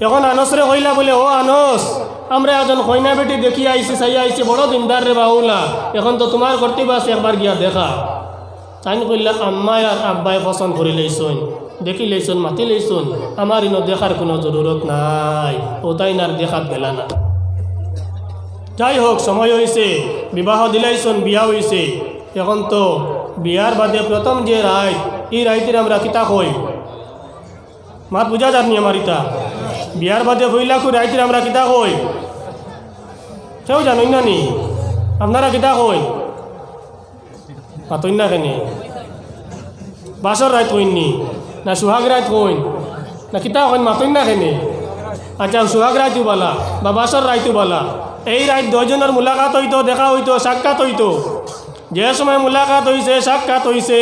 এখন আনসরে কইলা বলে, ও আনস, আমরা একজন কইনা বেটি দেখি আইছি, চাই আইছি, বড় দিনদার রে বাউলা, এখন তো তোমার করতে বাস, একবার গিয়া দেখা। তাই কইলা আম্মাই আর আব্বাই পছন্দ করে লইছুন, দেখি লইছুন, মাতি লইছুন, আমার ইনো দেখার কোনো জরুরত নাই, ও তাই আর দেখাত গেলা না। যাই হোক, সময় হয়েছে বিবাহ দিলাইছুন, বিয়া হয়েছে এখন তো বিয়ার বাদে প্রথম যে রায়, এই রাইতের আমরা কিতা কই? মাত বুঝা যাননি আমার ইতা বিয়ার বাদে হইলা কই, রাইতের আমরা কিতা কই? কেউ জানুন না নি। আপনারা কিতা কই? মাতইন না কেনে। বাসর রাইত হইননি না সুহাগ রাইত হইন, না কিতা হইন মাতইন না কেনে। আচ্ছা সুহাগ রাইতু বালা, বা বাসর রাইতু বালা। এই রাইত দশজনের মুলাকাত হইতো, দেখা হইতো, সাক্ষাৎ হইতো। যে সময় মুলাকাত হইছে, সাক্ষাৎ হইছে,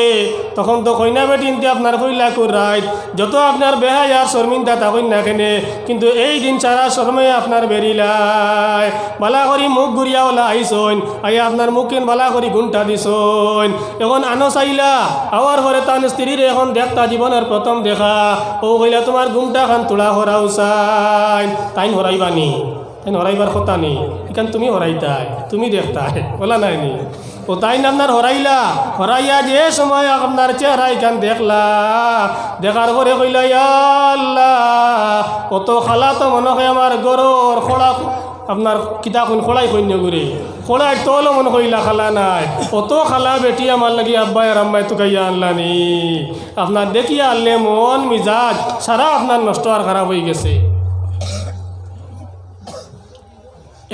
তখন তো কইনা বেটিনতে আপনার ফইলা কর রাইত। যত আপনার বেহাই আর শর্মিন্দা থাকুন না কেনে, কিন্তু এই দিন সারা শর্মে আপনার বেরিলাই বালা করি মুখ ঘুরিয়া ওলা আইসইন আই আপনার মুখেন বালা করি গুণটা দিছইন। এখন আনো চাইলা, আওয়ার ঘরে তান স্ত্রীর এখন দেখতা জীবনের প্রথম দেখা। ও কইলা তোমার গুমটা খান তোলা হরাও চাই তাইন হরাইবানি তাই হরাইবার কথা নেই এখান তুমি হরাইতাই তুমি দেখতাই বলা নাই নি? ও আপনার হরাইলা, হরাইয়া যে সময় আপনার চেহারা এখান দেখলা, দেখার পরে কইলা অত খালা তো মনে হয় আমার গরর খোলা আপনার কিতা কোন খোলাই সৈন্য করে খোলাই তলো মনে কইলা, খালা নাই অত খালা বেটি আমার লাগি আব্বাই আর আম্মাই তো গাইয়া আনলা নি আপনার দেখিয়া আনলে মন মিজাজ, সারা আপনার নষ্ট আর খারাপ হয়ে গেছে।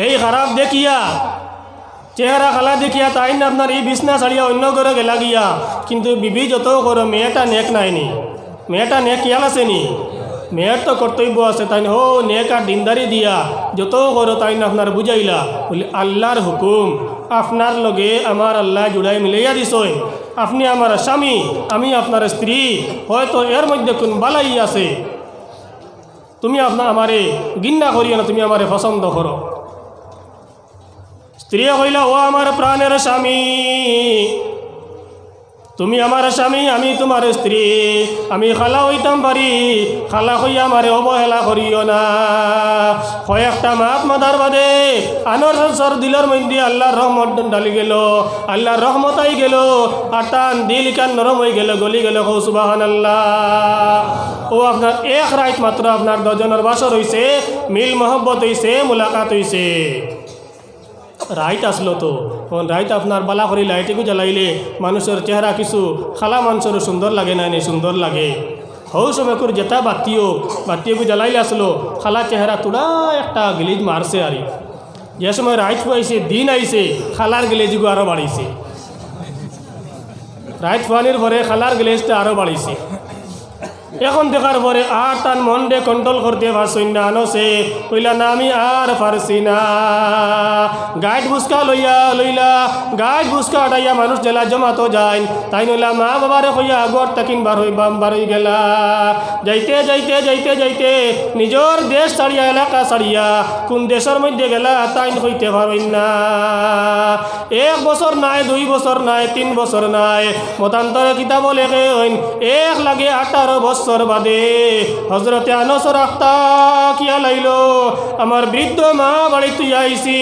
এই খারাপ দেখিয়া চেহারা খালা দেখিয়া তাই না আপনার এই বিছনা ছাড়িয়া অন্য ঘরে গেলা গিয়া। কিন্তু বিবি যত করো, মেয়েটা নেক নাইনি। মেয়েটা নেক ইয়াল আছে নি মেয়ের তো কর্তব্য আছে তাই হো, নেক আর দিনদারি দিয়া যত করো তাই না আপনার বুঝাইলা। বলি, আল্লাহর হুকুম, আপনার লগে আমার আল্লাহ জুড়াই মিলাইয়া দিছই। আপনি আমার স্বামী, আমি আপনার স্ত্রী, হয়তো এর মধ্যে কোন বালাই আছে। তুমি আপনার আমারে গিন্না করিও না, তুমি আমারে পছন্দ করো। স্ত্রী কইলা ও আমার প্রাণের স্বামী, তুমি আমার স্বামী, আমি তোমার স্ত্রী, আমি খালা হইতাম পারি, খালা হইয়া আমারে অবহেলা করিও না। কয়েকটা মাত মাদার বাদে, আনর সর দিলর মধ্যে আল্লাহর রহমত ডালি গেল, আল্লাহর রহমত আই গেল আর টান দিল কান নরম হয়ে গেল, গলি গেল সুবাহান আল্লাহ ও আপনার এক রাইত মাত্র আপনার দজনের বাসর হইছে, মিল মহব্বত হইছে, মুলাকাত হইছে। রাইত আসলো তো। তখন রাইত আপনার বালা করি লাইটেকু জ্বালাইলে মানুষের চেহারা কিছু খালা মানুষের সুন্দর লাগে না নি? সুন্দর লাগে। হৌ সময় করে যেটা বাতিও বাতিও জ্বালাইলে আসলো, খালা চেহারা তোড়া একটা গিলিজ মারছে আর। যে সময় রাইত আইছে দিন আইছে, খালার গিলেজগু আরও বাড়িছে। রাইত ফানির পরে খালার গিলেজটা আরও বাড়িছে। এখন দেখার পরে আর তার মন ডে কন্ট্রোল করতে পারছই না আনসে কইলা না আমি আর পারছি না। গাইড বুসকা লইয়া লইলা, গাইড বুসকা আটাইয়া মানুষ জেলা জমাতো যায় তাই নইলা মা বাবারে কইয়া আগর তাকিন বার হই, বাম বার হই গেলা। যাইতে যাইতে যাইতে যাইতে নিজর দেশ ছাড়িয়া, এলাকা ছাড়িয়া কোন দেশের মধ্যে গেলা তাই হইতে পারবেন না। এক বছর নাই, দুই বছর নাই, তিন বছর নাই। মতান্তরে কিতাব লেখে এক লাগে আঠারো বছর বাদে হজরতে আনসর আখতা কিয়া লাইল? আমার বৃদ্ধ মা বাড়ি তুই আইসি,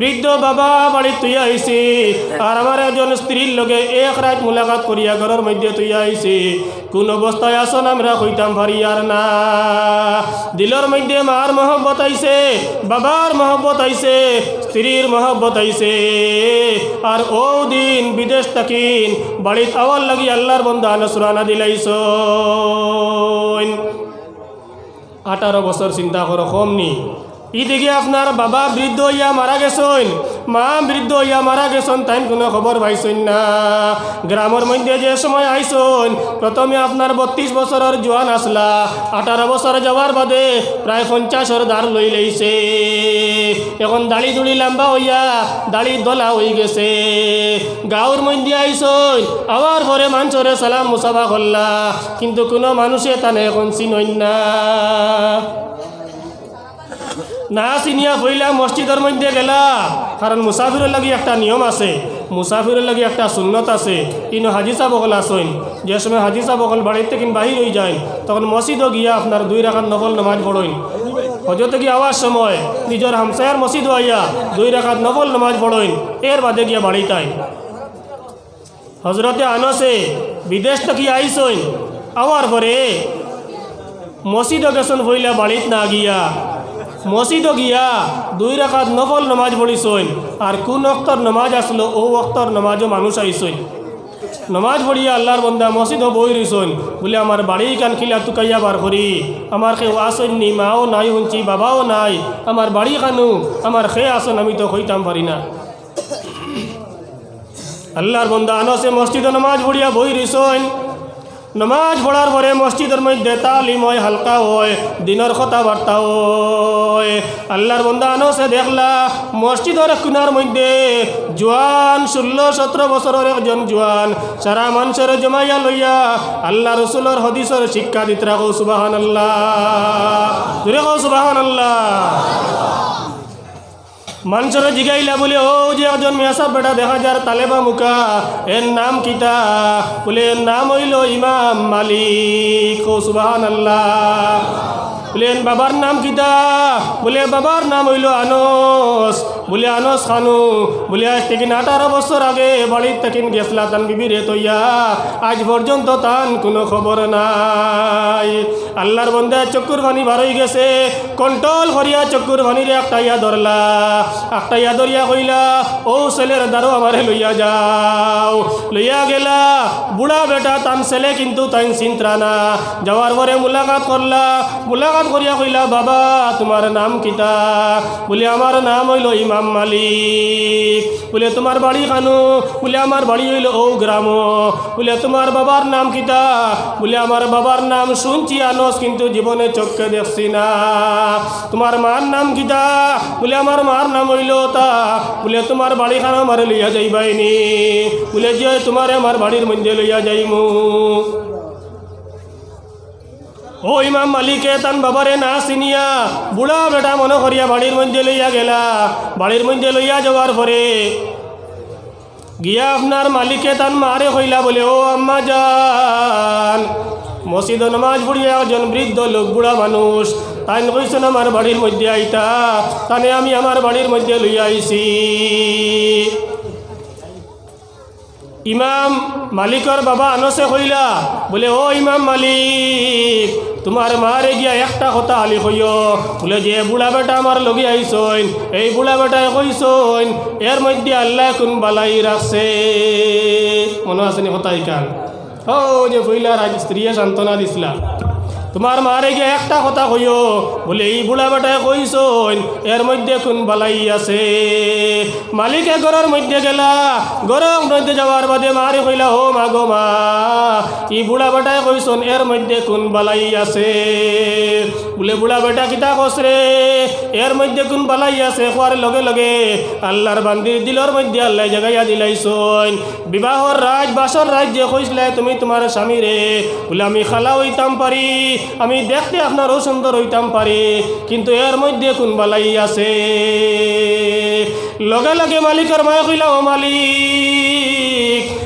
বৃদ্ধ বাবা বাড়ি তুই আইসি, আর আমার একজন স্ত্রীর লগে এক রাত মুলাকাত করিয়া ঘরের মধ্যে তুই আইসি। কোন অবস্থায় আসন আমরা হইতাম পারি আর না। দিলর মধ্যে মার মহব্বত আইছে বাবার মহব্বত আইছে স্ত্রীর মহব্বত আইসে আর ও দিন বিদেশ তাকিন বাড়িত আওয়ার লাগি আল্লাহর বন্ধা নসুরানা দিলাইছ আঠারো বছর চিন্তা করো কমনি ইদিকে আপনার বাবা বৃদ্ধ ইয়া মারা গেছেন। মা বৃদ্ধ ইয়া মারা গেছেন তাই কোনো খবর পাইছেন না। গ্রামের মধ্যে যে সময় আইসন প্রথমে আপনার বত্রিশ বছরের জোয়ান আসলা। আঠারো বছর যাওয়ার বাদে প্রায় পঞ্চাশের ধার লই লইছে। এখন দাড়ি দুড়ি লম্বা হইয়া দাড়ি দলা হয়ে গেছে। গাঁর মধ্যে আইসন আবার পরে মানুষরে সালাম মুসাফা করলা। কিন্তু কোনো মানুষে তানে এখন চিনইন না। না চিনিয়া ফইলা মসজিদের মধ্যে গেলা। কারণ মুসাফিরের লাগি একটা নিয়ম আছে। মুসাফিরের লাগি একটা সুন্নত আছে। ইনো হাজি সাবকল আসইন যে সময় হাজি সাবকল বাড়িতে কিন বাহির হয়ে যায়। তখন মসজিদও গিয়া আপনার দুই রাখার নকল নমাজ পড়ইন হজরত গিয়ে আওয়ার সময় নিজের হামসায়ার মসজিদ আইয়া দুই রাখাত নফল নামাজ পড়ইন এর বাদে গিয়া বাড়িতাই হজরতে আনসে বিদেশ থেকে আইসইন আওয়ার পরে মসজিদ গেছন হইলা বাড়িত না গিয়া। মসজিদ গিয়া দুই রাখাত নফল নমাজ পড়িছইন আর কোন অক্তর নমাজ আসলো, ও অক্তর নমাজও মানুষ আইসইন নমাজ পড়িয়া আল্লাহর বন্দা মসজিদ বই রইছইন বলে, আমার বাড়ি কান খিলা তুকাইয়া বার করি। আমার খে আসইন নি, মাও নাই শুনছি বাবাও নাই। আমার বাড়ি খানু আমার খে আসন, আমি তো হইতাম পারি না। আল্লাহর বন্দা আনসে মসজিদে নমাজ পড়িয়া বই রইছইন নমাজ পড়ার পরে মসজিদের মধ্যে তালিম হয় হালকা হয়, দিনের কথাবার্তা হয়। আল্লাহর বন্দা আনসে দেখলা, মসজিদের কুনার মধ্যে জোয়ান, ষোলো, সতেরো বছরের একজন জোয়ান, সারা মানুষের জমাইয়া লইয়া আল্লাহ রসুলের হদিসের শিক্ষা দিত রাখো সুবাহান আল্লাহ কো সুবাহান আল্লাহ মানুষের জিগাইলা বলে, ও যে একজন মেয়াসা বেটা, দেখা যার তালেবা মুখা। এর নাম কিতা? বলে, এর নাম হইল ইমাম মালিক, ও সুবাহান আল্লাহ বলে এর বাবার নাম কিতা বলে বাবার নাম হইল আনস বলে আনস খানু বলে আজ থেকে আঠারো বছর আগে বাড়ির থেকে গেছলা তান বিবিরে তৈয়া, আজ পর্যন্ত তান কোনো খবর নাই। আল্লাহর বন্ধে চক্কুর ভানি বার হয়ে গেছে কন্ট্রোল করিয়া চক্কুর ভানিরে একটা ইয়া ধরলা একটা ইয়া ধরিয়া কইলা, ও ছেলের দ্বারো আমারে লইয়া যাও। লইয়া গেলা, বুড়া বেটা তান ছেলে কিন্তু তাই চিন্তা না। যাওয়ার পরে মুলাকাত করলা, মুলাকাত করিয়া কইলা বাবা, তোমার নাম কিতা? বলে আমার নাম হইল ইমাম মালিক। বলে তোমার বাড়ি খানু বলে আমার বাড়ি হইল ও গ্রাম। বলে তোমার বাবার নাম কিতা? বলে আমার বাবার নাম শুনছি আনস, কিন্তু জীবনে চোখকে দেখছি না। তোমার মার নাম কিতা? বলে আমার মার নাম হইল তা। বলে তোমার বাড়ি খানা আমার লইয়া যাইবাইনি বলে যে তোমার আমার বাড়ির মধ্যে লইয়া যাইমু। ও ইমাম মালিকে তান বাবারে না চিনিয়া বুড়া বেটা মনে করিয়া বাড়ির মধ্যে লইয়া গেলা। বাড়ির মধ্যে লইয়া যাওয়ার পরে গিয়া আপনার মালিকে তান মারে হইলা বলে, ও আম্মা যান মসজিদ নামাজ পড়িয়া একজন বৃদ্ধ লোক, বুড়া মানুষ তাই কইছেন আমার বাড়ির মধ্যে আইতা তানে আমি আমার বাড়ির মধ্যে লইয়া আইছি। ইমাম মালিকর বাবা আনসে কইলা, বলে ও ইমাম মালিক তোমার মারে গিয়া একটা কথা আলি কইও বলে, যে বুড়া বেটা আমার লগে আইসইন এই বুড়া বেটায় কইসইন এর মধ্যে আল্লাহ কোন বালাই রাখছে মনে আছে নি কথা ইকান ও যে কইলা রাজ স্ত্রী সান্ত্বনা দিছিলা। তোমার মারে গিয়ে একটা কথা কইও। বলে, এই বুড়া বেটায় কইস এর মধ্যে কোন বালাই আছে? মালিকে ঘরের মধ্যে গেলা গরম মধ্যে যাওয়ার বাদে মারে কইলা, ও মা গো মা ই বুড়া বেটায় কইসন এর মধ্যে কোন বালাই আছে? বলে বুড়া বেটা কিতা কসরে? এর মধ্যে কোন বালাই আছে খোয়ার লগে লগে? আল্লাহর বান্দির দিলর মধ্যে আল্লাহ জাগাইয়া দিলাইছইন বিবাহর রাজ বাসর রাজ যে কইসলে তুমি তোমার স্বামীরে বলে আমি খালা হইতাম পারি আমি দেখতে আপনারও সুন্দর হইতাম পারি কিন্তু এর মধ্যে কোন বালাই আছে? লগে লগে মালিকের মায়া কইলা ও মালিক।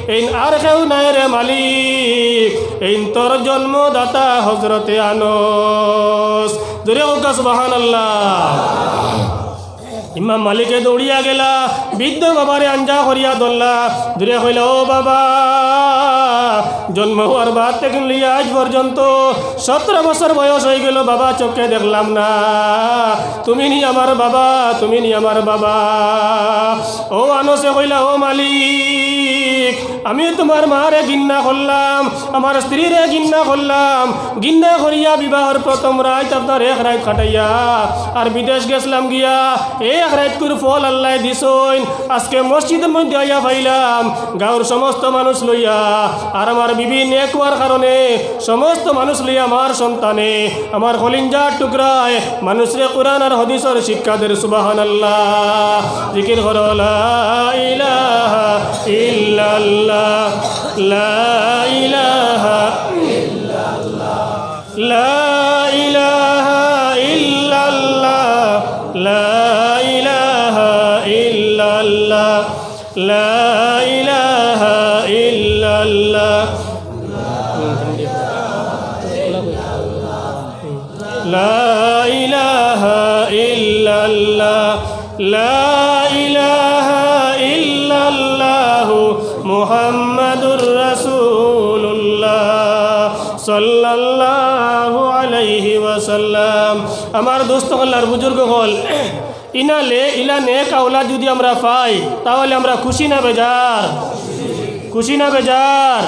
এই আর কেউ নাই রে মালিক এই তোর জন্মদাতা হজরতে আনস দূরে ওকাস বাহান ইমাম মালিকে দৌড়িয়া গেলা বৃদ্ধ বাবারে আঞ্জা করিয়া ধরলা দূরে কইলা ও বাবা জন্ম হওয়ার বাদ থেকে লিয়া আজ পর্যন্ত সতেরো বছর বয়স হয়ে গেল, বাবা চোখে দেখলাম না। তুমি নি আমার বাবা, তুমি নি আমার বাবা। ও আনসে কইলা, ও মালিক, আমি তোমার মারে গিন্না করলাম, আমার স্ত্রীরে গিন্না করলাম। গিন্না করিয়া বিবাহর প্রথম রাত আপনার এক রাত খাটাইয়া আর বিদেশ গেছিলাম গিয়া, এক রাত করে ফল আল্লাহ দিছইন আজকে মসজিদের মধ্যে আইয়া পাইলাম গাঁর সমস্ত মানুষ লইয়া, আর আমার বিবি নেকুয়ার কারণে সমস্ত মানুষ লইয়া আমার সন্তানে, আমার হলিঞ্জার টুকরায় মানুষরে কোরআন আর হদিসর শিক্ষা সুবাহান আল্লাহ লা লা লা লা লা ইলাহা ইল্লাল্লাহ। لا إله লা ইলাহা ইল্লাল্লাহ মুহাম্মাদুর রাসূলুল্লাহ সাল্লাল্লাহু আলাইহি ওয়াসাল্লাম আমার দোস্ত হল্লার বুজুর্গ হল ইনালে ইলা নেক আওলাদ যদি আমরা পাই তাহলে আমরা খুশি না বেজার খুশি না বেজার